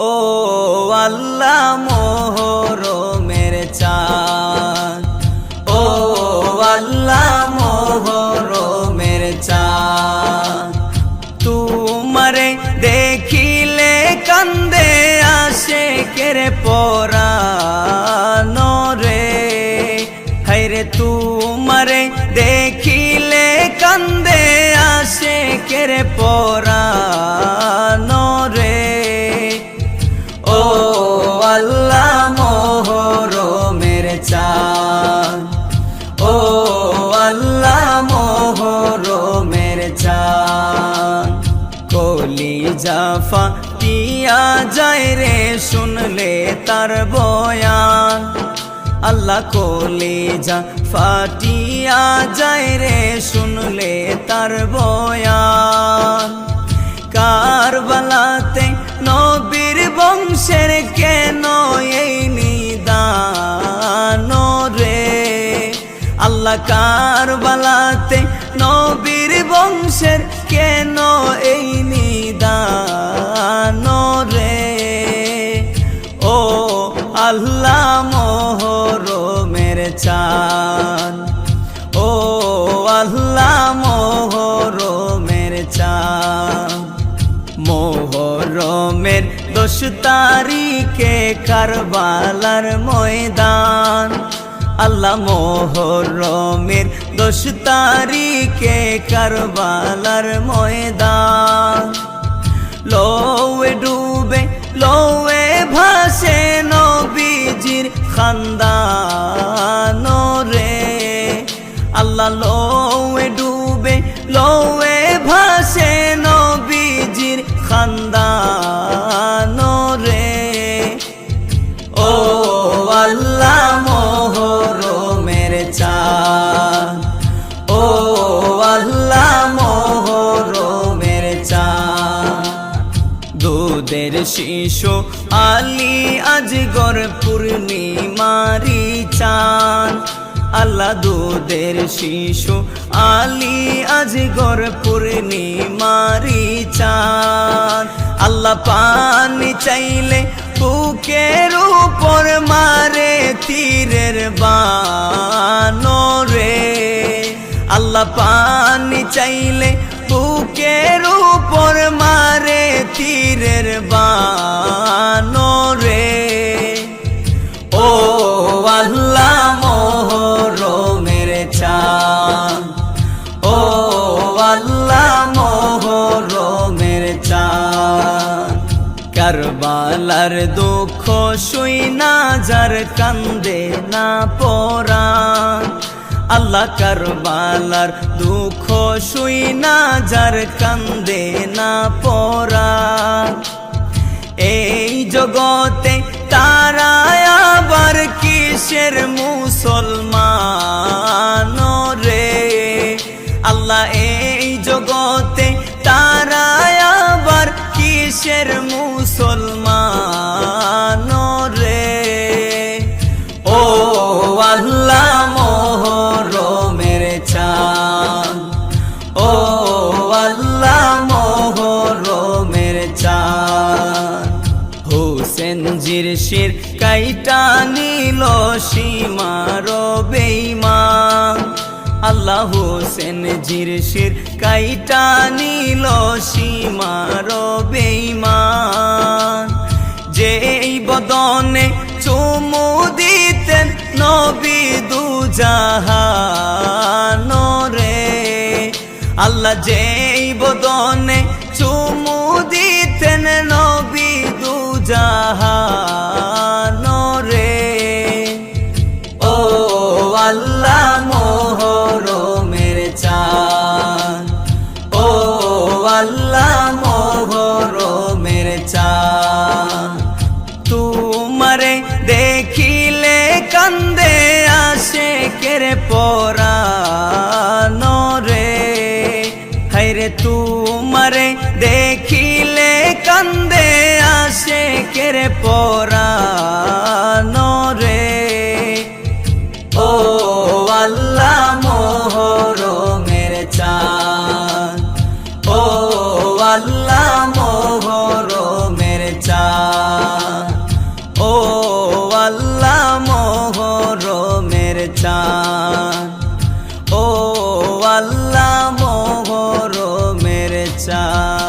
ও আল্লাহ মোহর মেরে চাঁদ। ও আল্লাহ মোহর মেরে চাঁদ। তুমারে দেখিলে কান্দে আসে কেরে পরা রে। হাইরে তুমারে দেখিলে কান্দে আসে কেরে পরা কলি জাফা টিয়া যায় রে? শুনলে তার বয়ান। আল্লাহ কলি যা ফাটিয়া যায় রে? শুনলে তার বয়ান। কারবালাতে নবীর বংশের চান। ও আল্লাহ মোহর মেরে চান মোহরমের দশ তারিখে কারবালার ময়দান। আল্লাহ মোহরমের দশ তারিখে কারবালার ময়দান। আল্লাহ লোয়ে ডুবে, লোয়ে ভাসে নবীজির খানদান রে ও আল্লাহ মোহর মেরে চান ও আল্লাহ মোহর মেরে চান দুধের শিশু আলী আজগর পূর্ণিমারি চান আল্লাহ দুধের শিশু। আলী আজগর পূর্ণিমারি চান আল্লাহ পানি চাইলে বুকের উপর মারে তীরের বানরে। আল্লাহ পানি চাইলে কারবালার দুঃখ শুই না, যার কান্দে না পরাণ আল্লাহ কারবালার দুঃখ শুই না, যার কান্দে না পরাণ এই জগতে তারা আবার কিসের মুসলমান রে? আল্লাহ এই জগতে তারা আবার কিসের মুসলমান হুসেন জির শির কাইটা নিল সীমার বেইমান আল্লাহ হোসেন জির শির কাইটা নিল সীমার বেইমান যেই বদনে চুমু দিতেন নবী দুজাহান রে আল্লাহ যেই বদনে কেরে পরা রে। হাইরে তুমারে দেখিলে কান্দে আসে কেরে পরা চান। ও আল্লাহ মোহর মেরে চান